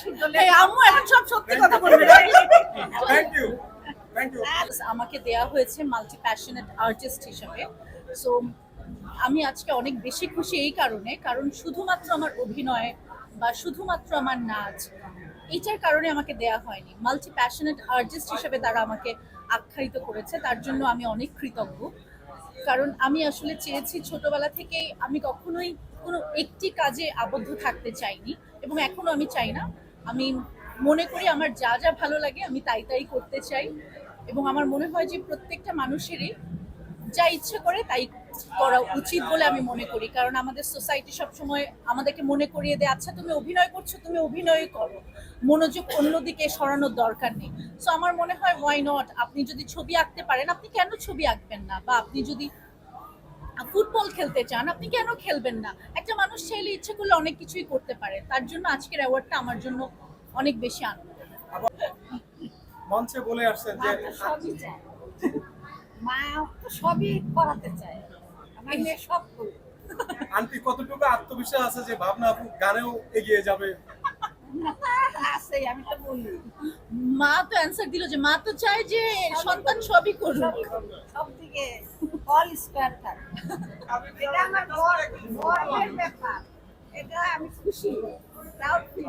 সুদলে এই আম্মু এখন সব সত্যি কথা বলবে থ্যাংক ইউ থ্যাংক ইউ আমাকে দেয়া হয়েছে মাল্টি প্যাশনেট আর্টিস্ট হিসেবে। সো আমি আজকে অনেক বেশি খুশি এই কারণে কারণ শুধুমাত্র আমার অভিনয় বা শুধুমাত্র আমার নাচ এটার কারণে আমাকে দেয়া হয়নি। মাল্টি প্যাশনেট আর্টিস্ট হিসেবে তারা আমাকে আখ্যায়িত করেছে তার জন্য আমি অনেক কৃতজ্ঞ। কারণ আমি আসলে চেয়েছি ছোটবেলা থেকেই আমি কখনোই কোনো একটি কাজে আবদ্ধ থাকতে চাইনি এবং এখনও আমি চাই না। আমি মনে করি আমার যা যা ভালো লাগে আমি তাই তাই করতে চাই এবং আমার মনে হয় যে প্রত্যেকটা মানুষেরই যা ইচ্ছে করে তাই করা উচিত বলে আমি মনে করি। কারণ আমাদের সোসাইটি সবসময় আমাদেরকে মনে করিয়ে দেয় আচ্ছা তুমি অভিনয় করছ তুমি অভিনয় করো। মনোযোগ অন্যদিকে সরানোর দরকার নেই। সো আমার মনে হয় ওয়াই নট আপনি যদি ছবি আঁকতে পারেন আপনি কেন ছবি আঁকবেন না? বা আপনি যদি ফুটবল খেলতে চান আপনি কেন খেলবেন না? একটা মানুষ চাইলে ইচ্ছে করলে অনেক কিছুই করতে পারে। তার জন্য আজকের অ্যাওয়ার্ডটা আমার জন্য অনেক বেশি আনন্দ মঞ্চে বলে আসছেন যে মা সবই চায়। মা তো সবই করাতে চায়। আন্টি কতটুকু আত্মবিশ্বাস আছে যে ভাবনা আপু গানেও এগিয়ে যাবে? আছে আমি তো বলি। মা তো অ্যান্সার দিল যে মা তো চায় যে সন্তান সবই করুক। সব দিকে অল স্কোয়ার থাক। এটা আমার ব্যাপার। এটা আমি খুশি। প্রাউড ফিল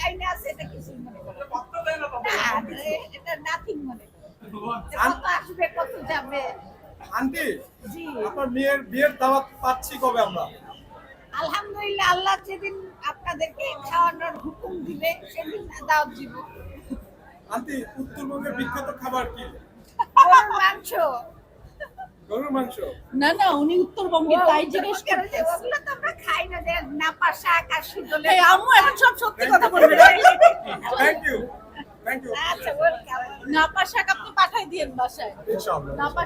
লাইনে আছে এটা কিছু মনে করে এটা নাথিং মনে করে কত আসবে কত যাবে? আন্টি আপনার মেয়ের বিয়ের দাওয়াত পাচ্ছি কবে আমরা? আলহামদুলিল্লাহ আল্লাহ যেদিন আপনাদেরকে খাওয়ানোর হুকুম দিবে সেদিন দাওয়াত দিব। আন্টি উত্তরবঙ্গের বিখ্যাত খাবার কি? গরুর মাংস। গরুর মাংস? না না উনি উত্তরবঙ্গে তাই জিজ্ঞেস করতে ওগুলো তো আমরা খাই না যে নাপা শাক আর সুদলে আম্মু এখন সব সত্যি কথা বলবে। থ্যাংক ইউ থ্যাংক ইউ আচ্ছা ওয়েলকাম নাপা শাক আপনি পাঠাই দিয়েন বাসায় ইনশাআল্লাহ নাপা